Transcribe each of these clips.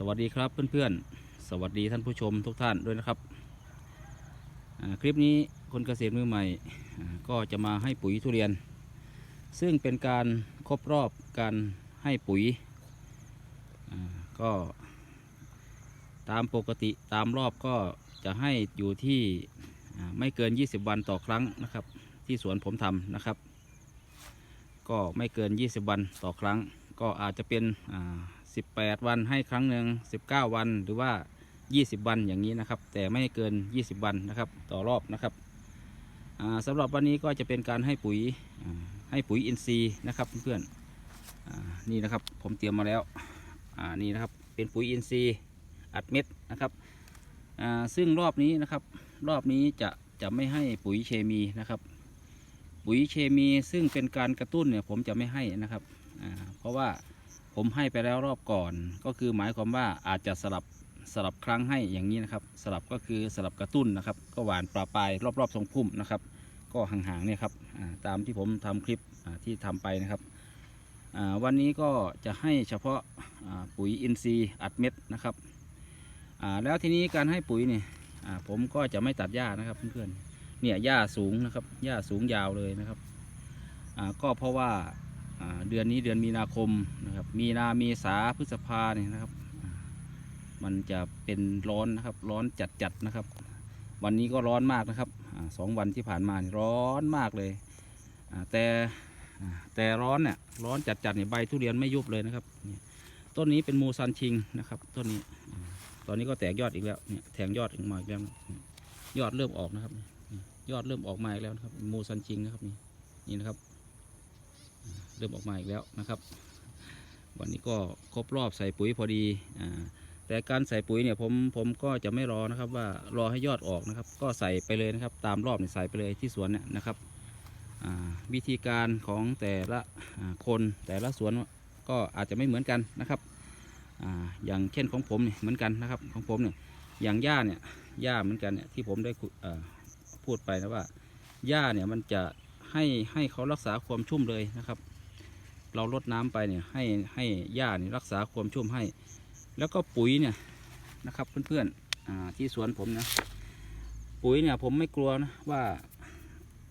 สวัสดีครับเพื่อนๆ สวัสดีท่านผู้ชมทุกท่านด้วยนะครับ คลิปนี้คนเกษตรมือใหม่ก็จะมาให้ปุ๋ยทุเรียน ซึ่งเป็นการครบรอบการให้ปุ๋ยก็ตามปกติตามรอบก็จะให้อยู่ที่ไม่เกิน 20 วันต่อครั้งนะครับ ที่สวนผมทำนะครับ ก็ไม่เกิน 20 วันต่อครั้ง ก็อาจจะเป็น 18 วันให้ครั้งหนึ่ง19 วันหรือว่า 20 วันอย่างนี้นะครับ แต่ไม่เกิน 20 วันนะครับ ต่อรอบนะครับอ่าสำหรับวันนี้ก็จะเป็นการให้ปุ๋ยให้ปุ๋ยอินทรีย์นะครับเพื่อนๆนี่นะครับผมเตรียมมาแล้วนี่นะครับเป็นปุ๋ยอินทรีย์อัดเม็ดนะครับซึ่งรอบนี้นะครับรอบนี้จะจะไม่ให้ปุ๋ยเคมีนะครับ ปุ๋ยเคมีซึ่งเป็นการกระตุ้นเนี่ยผมจะไม่ให้นะครับเพราะว่า ผมให้ไปแล้วรอบก่อน ก็คือหมายความว่าอาจจะสลับสลับครั้งให้อย่างนี้นะครับ สลับก็คือสลับกระตุ้นนะครับ ก็หวานปลาปลายรอบๆทรงพุ่มนะครับ ก็ห่างๆเนี่ยครับตามที่ผมทำคลิปที่ทำไปนะครับวันนี้ก็จะให้เฉพาะปุ๋ยอินทรีย์อัดเม็ดนะครับแล้วทีนี้การให้ปุ๋ยเนี่ยผมก็จะไม่ตัดหญ้านะครับเพื่อนๆเนี่ยหญ้าสูงนะครับหญ้าสูงยาวเลยนะครับก็เพราะว่า เดือนนี้เดือนมีนาคมนะครับ มีนาเมษาพฤษภาเนี่ยนะครับ มันจะเป็นร้อนนะครับ ร้อนจัดๆนะครับ วันนี้ก็ร้อนมากนะครับอสองวันที่ผ่านมานร้อนมากเลยแต่แต่ร้อนเนี่ยร้อนจัดๆเนี่ยใบทุเรียนไม่ยุบเลยนะครับต้นนี้เป็นมูซันชิงนะครับต้นนี้ ตอนนี้ก็แตกยอดอีกแล้วเนี่ยแทงยอดออกมาอีกแล้วยอดเริ่มออกนะครับ ยอดเริ่มออกมาอีกแล้วนะครับโมซันจิงนะครับนี่นี่นะครับ เริ่มออกมาอีกแล้วนะครับ วันนี้ก็ครบรอบใส่ปุ๋ยพอดีอ่าแต่การใส่ปุ๋ยเนี่ยผมผมก็จะไม่รอนะครับว่ารอให้ยอดออกนะครับ ก็ใส่ไปเลยนะครับ ตามรอบเนี่ยใส่ไปเลยที่สวนเนี่ยนะครับอ่าวิธีการของแต่ละคนแต่ละสวนก็อาจจะไม่เหมือนกันนะครับอ่าอย่างเช่นของผมเนี่ยเหมือนกันนะครับของผมเนี่ยอย่างหญ้าเนี่ยหญ้าเหมือนกันเนี่ยที่ผมได้อ่าพูดไปนะว่าหญ้าเนี่ยมันจะให้ให้เขารักษาความชุ่มเลยนะครับ เราลดน้ำไปเนี่ยให้ให้หญ้านี่รักษาความชุ่มให้ แล้วก็ปุ๋ยเนี่ยนะครับเพื่อนๆที่สวนผมนะปุ๋ยเนี่ยผมไม่กลัวนะว่า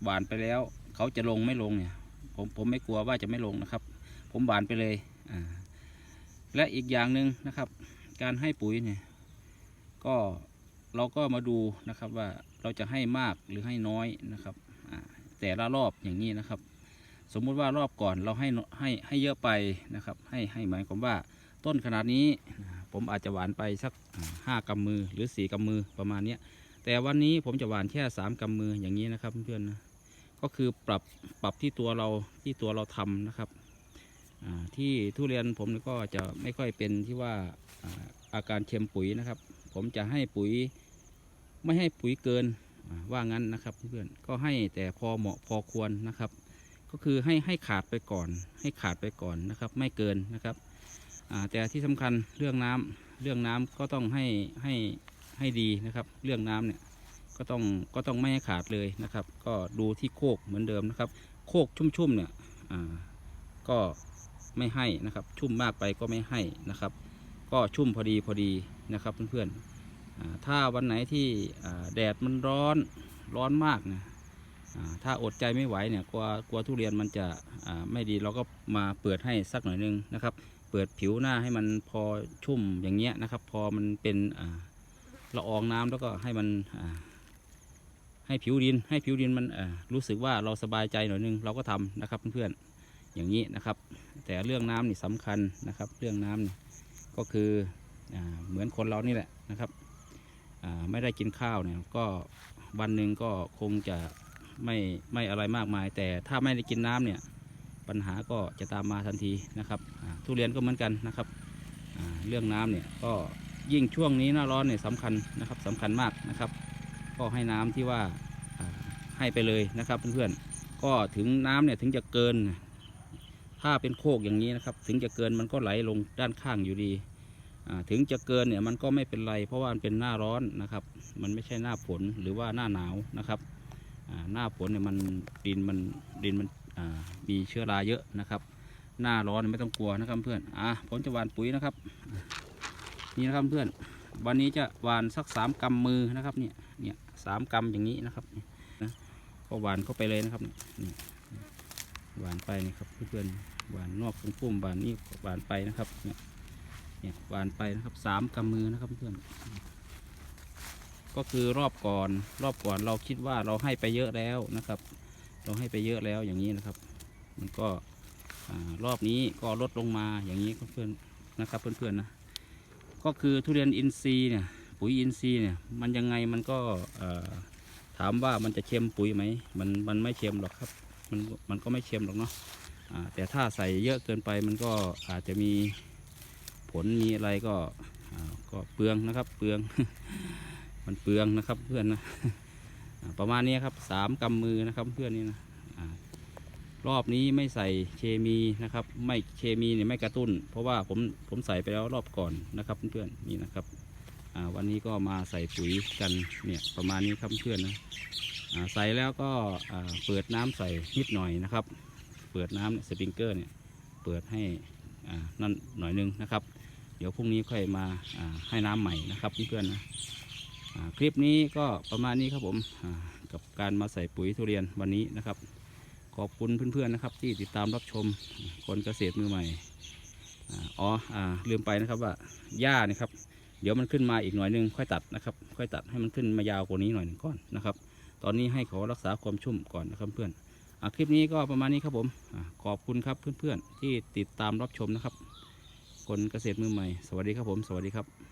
หวานไปแล้ว เขาจะลงไม่ลงเนี่ยผมผมไม่กลัวว่าจะไม่ลงนะครับ ผมหวานไปเลยและอีกอย่างหนึ่งนะครับ การให้ปุ๋ยเนี่ยก็เราก็มาดูนะครับว่าเราจะให้มากหรือให้น้อยนะครับแต่ละรอบอย่างนี้นะครับ สมมุติว่ารอบก่อนเราให้ให้ให้เยอะไปนะครับ ให้ให้หมายความว่าต้นขนาดนี้ผมอาจจะหวานไปสักอ่าห้ากำมือหรือสี่กำมือประมาณนี้แต่วันนี้ผมจะหวานแค่สามกำมืออย่างนี้นะครับเพื่อนนะก็คือปรับปรับที่ตัวเราที่ตัวเราทำนะครับที่ทุเรียนผมก็จะไม่ค่อยเป็นที่ว่าอาการเค็มปุ๋ยนะครับ ผมจะให้ปุ๋ยไม่ให้ปุ๋ยเกินว่างั้นนะครับเพื่อนก็ให้แต่พอเหมาะพอควรนะครับ ก็คือให้ให้ขาดไปก่อน ให้ขาดไปก่อนนะครับ ไม่เกินนะครับแต่ที่สำคัญเรื่องน้ำเรื่องน้ำก็ต้องให้ให้ให้ดีนะครับ เรื่องน้ำเนี่ยก็ต้องก็ต้องไม่ให้ขาดเลยนะครับ ก็ดูที่โคกเหมือนเดิมนะครับ โคกชุ่มๆเนี่ยก็ไม่ให้นะครับ ชุ่มมากไปก็ไม่ให้นะครับ ก็ชุ่มพอดีพอดีนะครับเพื่อนๆถ้าวันไหนที่แดดมันร้อนร้อนมากนะอ่า ถ้าอดใจไม่ไหวเนี่ยกลัวกลัวทุเรียนมันจะไม่ดีเราก็มาเปิดให้สักหน่อยนึงนะครับ เปิดผิวหน้าให้มันพอชุ่มอย่างเงี้ยนะครับ พอมันเป็นละอองน้ำแล้วก็ให้มันให้ผิวดิน ให้ผิวดินมันรู้สึกว่าเราสบายใจหน่อยนึงเราก็ทำนะครับเพื่อนๆอย่างนี้นะครับ แต่เรื่องน้ำนี่สำคัญนะครับ เรื่องน้ำนี่ก็คืออเหมือนคนเรานี่แหละนะครับไม่ได้กินข้าวเนี่ยก็วันหนึ่งก็คงจะ ไม่ไม่อะไรมากมาย แต่ถ้าไม่ได้กินน้ำเนี่ยปัญหาก็จะตามมาทันทีนะครับทุเรียนก็เหมือนกันนะครับเรื่องน้ำเนี่ยก็ยิ่งช่วงนี้หน้าร้อนเนี่ยสำคัญนะครับสำคัญมากนะครับ ก็ให้น้ำที่ว่าให้ไปเลยนะครับเพื่อนๆก็ถึงน้ำเนี่ยถึงจะเกิน ถ้าเป็นโคกอย่างนี้นะครับ ถึงจะเกินมันก็ไหลลงด้านข้างอยู่ดีถึงจะเกินเนี่ยมันก็ไม่เป็นไร เพราะว่ามันเป็นหน้าร้อนนะครับ มันไม่ใช่หน้าฝนหรือว่าหน้าหนาวนะครับ หน้าฝนเนี่ยมันดินมันดินมันมีเชื้อราเยอะนะครับ หน้าร้อนไม่ต้องกลัวนะครับเพื่อนอะผมจะหว่านปุ๋ยนะครับ นี่นะครับเพื่อน วันนี้จะหวานสักสามกำมือนะครับเนี่ยเนี่ยสามกำอย่างนี้นะครับนะก็หวานเข้าไปเลยนะครับนี่นี่หวานไปนะครับเพื่อนหวานนอกฟุ้มๆหวานนี่หวานไปนะครับเนี่ยเนี่ยหวานไปนะครับสามกำมือนะครับเพื่อน ก็คือรอบก่อนรอบก่อนเราคิดว่าเราให้ไปเยอะแล้วนะครับ เราให้ไปเยอะแล้วอย่างนี้นะครับ มันก็รอบนี้ก็ลดลงมาอย่างนี้เพื่อนๆนะครับเพื่อนๆนะก็คือทุเรียนอินทรีย์เนี่ยปุ๋ยอินทรีย์เนี่ยมันยังไงมันก็ถามว่ามันจะเค็มปุ๋ยไหมมันมันไม่เค็มหรอกครับ มันมันก็ไม่เค็มหรอกเนาะแต่ถ้าใส่เยอะเกินไปมันก็อาจจะมีผลมีอะไรก็ก็เปลืองนะครับเปลือง มันเปลืองนะครับเพื่อนนะประมาณนี้ครับสามกำมือนะครับเพื่อนนี่นะรอบนี้ไม่ใส่เคมีนะครับ ไม่เคมีเนี่ยไม่กระตุ้น เพราะว่าผมผมใส่ไปแล้วรอบก่อนนะครับเพื่อนๆนี่นะครับวันนี้ก็มาใส่ปุ๋ยกันเนี่ยประมาณนี้ครับเพื่อนนะใส่แล้วก็เปิดน้ำใส่นิดหน่อยนะครับ เปิดน้ำสปริงเกอร์เนี่ยเปิดให้นั่นหน่อยนึงนะครับ เดี๋ยวพรุ่งนี้ค่อยมาให้น้ำใหม่นะครับเพื่อนๆนะ คลิปนี้ก็ประมาณนี้ครับผมกับการมาใส่ปุ๋ยทุเรียนวันนี้นะครับ ขอบคุณเพื่อนๆนะครับ ที่ติดตามรับชมคนเกษตรมือใหม่อ๋ออลืมไปนะครับว่าหญ้านี่ครับ เดี๋ยวมันขึ้นมาอีกหน่อยนึงค่อยตัดนะครับ ค่อยตัดให้มันขึ้นมายาวกว่านี้หน่อยหนึ่งก่อนนะครับ ตอนนี้ให้เขารักษาความชุ่มก่อนนะครับเพื่อนอคลิปนี้ก็ประมาณนี้ครับผมอขอบคุณครับเพื่อนๆที่ติดตามรับชมนะครับ คนเกษตรมือใหม่ สวัสดีครับผม สวัสดีครับ